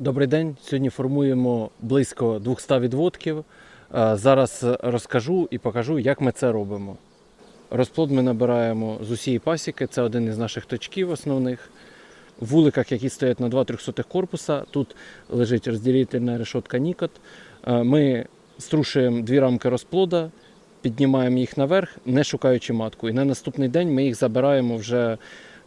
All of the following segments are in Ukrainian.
Добрий день. Сьогодні формуємо близько 200 відводків. Е, Зараз розкажу і покажу, як ми це робимо. Розплод ми набираємо з усієї пасіки, це один із наших точків основних. В вуликах, які стоять на 2 трьохсотих корпуса, тут лежить розділительна решетка Нікот. Е, Ми струшуємо дві рамки розплода, піднімаємо їх наверх, не шукаючи матку. І на наступний день ми їх забираємо вже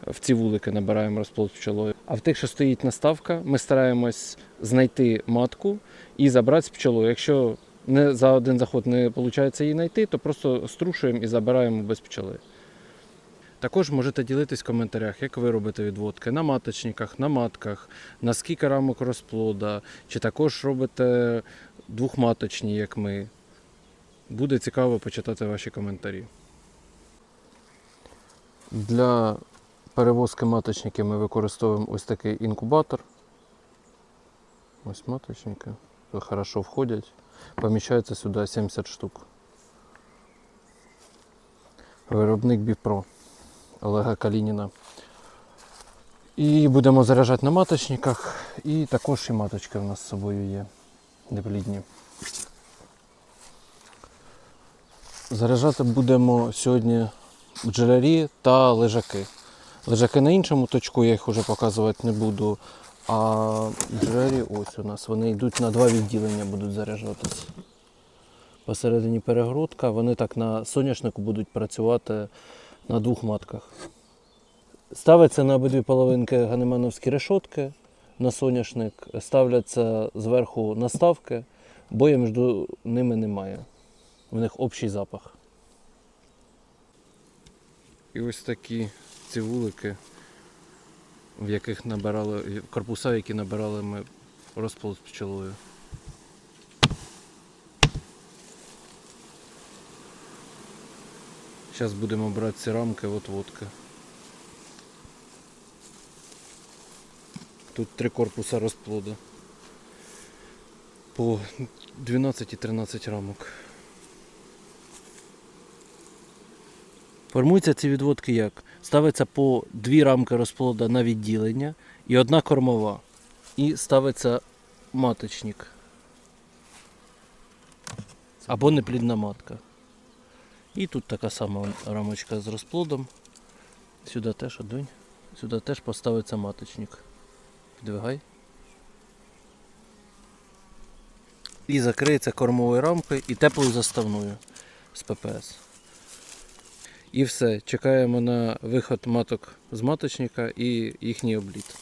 в ці вулики, набираємо розплод пчелою. А в тих, що стоїть наставка, ми стараємось знайти матку і забрати з пчелою. Якщо не за один заход не виходить її знайти, то просто струшуємо і забираємо без пчели. Також можете ділитись в коментарях, як ви робите відводки на маточниках, на матках, на скільки рамок розплода, чи також робите двохматочні, як ми. Буде цікаво почитати ваші коментарі. Для перевозки маточників ми використовуємо ось такий інкубатор. Ось маточники. Хорошо входять. Поміщається сюди 70 штук. Виробник Біпро Олега Калініна. І будемо заряджати на маточниках. І також і маточки у нас з собою є. Неплідні. Заряджати будемо сьогодні бджолярі та лежаки. Лежаки на іншому точку, я їх вже показувати не буду. А бджолярі ось у нас. Вони йдуть на два відділення, будуть заряджатись. Посередині перегородка, вони так на соняшнику будуть працювати на двох матках. Ставиться на обидві половинки ганемановські решотки на соняшник, ставляться зверху наставки, боя між ними немає. В них общий запах. І ось такі ці вулики, в яких набирали, корпуса, які набирали ми розплод з пчелою. Зараз будемо брати ці рамки, от водка. Тут три корпуса розплоду. По 12 і 13 рамок. Формуються ці відводки як? Ставиться по дві рамки розплода на відділення і одна кормова. І ставиться маточник. Або неплідна матка. І тут така сама рамочка з розплодом. Сюди теж одунь. Сюди теж поставиться маточник. Підвигай. І закриється кормовою рамкою і теплою заставною з ППС. І все. Чекаємо на виход маток з маточника і їхній обліт.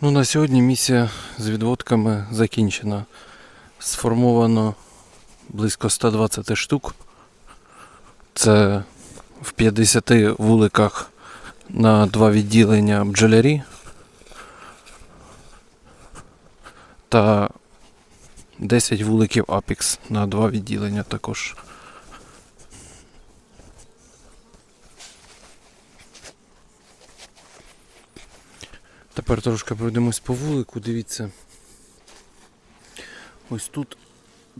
Ну, на сьогодні місія з відводками закінчена. Сформовано близько 120 штук. Це в 50 вуликах на два відділення бджолярі та 10 вуликів Apex на два відділення також. Тепер трошки пройдемось по вулику, дивіться. Ось тут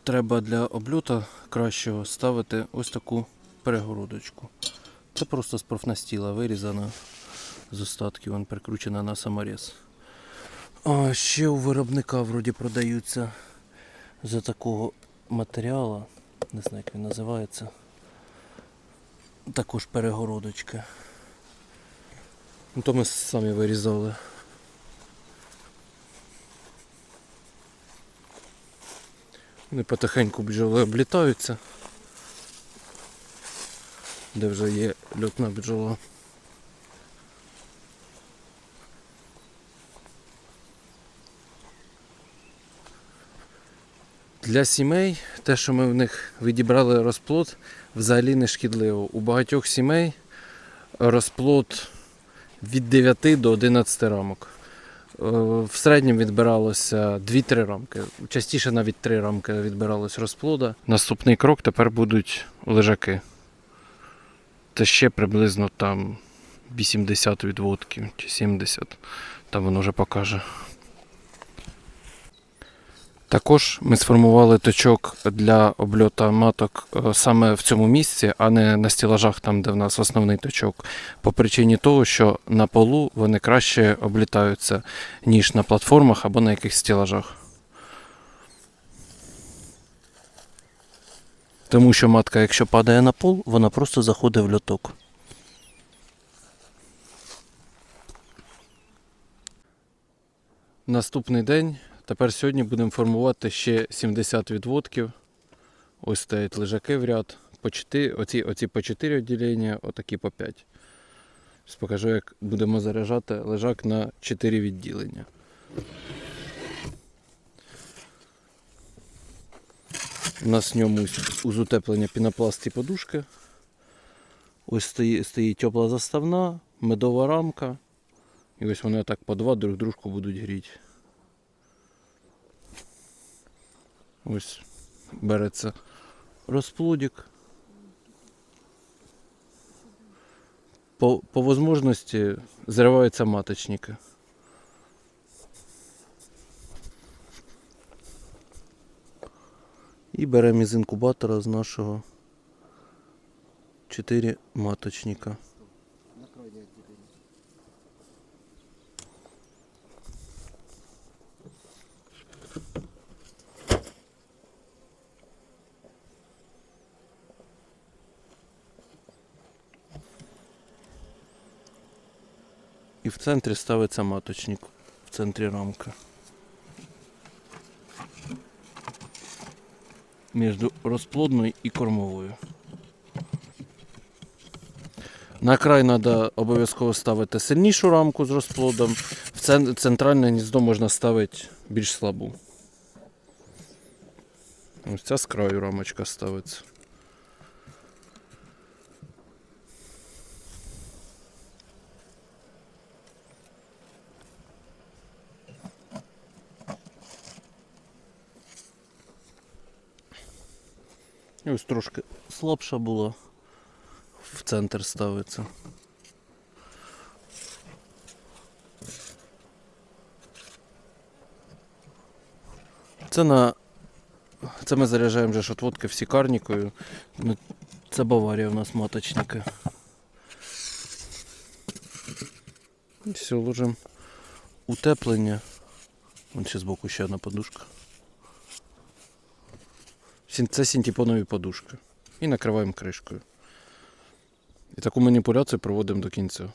треба для обльота кращого ставити ось таку перегородочку. Це просто з профнастіла вирізана з остатків, вон прикручена на саморез. А ще у виробника вроді продаються за такого матеріалу, не знаю як він називається. Також перегородочка. Ну, то ми самі вирізали. Вони потихеньку бджоли облітаються. Де вже є льотна бджола. Для сімей те, що ми в них відібрали розплод, взагалі не шкідливо. У багатьох сімей розплод від 9 до 11 рамок. Е, В середньому відбиралося 2-3 рамки. Частіше навіть 3 рамки відбиралось розплода. Наступний крок тепер будуть лежаки. Це ще приблизно там 80 відводків чи 70. Там воно вже покаже. Також ми сформували точок для обльота маток е, саме в цьому місці, а не на стілажах, там, де в нас основний точок. По причині того, що на полу вони краще облітаються, ніж на платформах або на якихось стілажах. Тому що матка, якщо падає на пол, вона просто заходить в льоток. Наступний день. Тепер сьогодні будемо формувати ще 70 відводків. Ось стоять лежаки в ряд. По 4, оці, оці по 4 відділення, отакі по 5. Зараз покажу, як будемо заряджати лежак на 4 відділення. У нас в ньому з утеплення пінопласт і подушки. Ось стоїть, стоїть тепла заставна, медова рамка. І ось вони так по два друг дружку будуть гріти. Ось береться розплодик. По, по возможності зриваються маточники. І беремо із інкубатора з нашого 4 маточника. І в центрі ставиться маточник. В центрі рамки. Між розплодною і кормовою. На край треба обов'язково ставити сильнішу рамку з розплодом. В центральне гніздо можна ставити більш слабу. Ось ця з краю рамочка ставиться. І ось трошки слабша була. В центр ставиться. Це на. Це ми заряджаємо вже шотводки всі карнікою. Ну, Це Баварія у нас маточники. Все, ложимо утеплення. Вон ще збоку ще одна подушка. Це синтепонові подушки. І накриваємо кришкою. І таку маніпуляцію проводимо до кінця.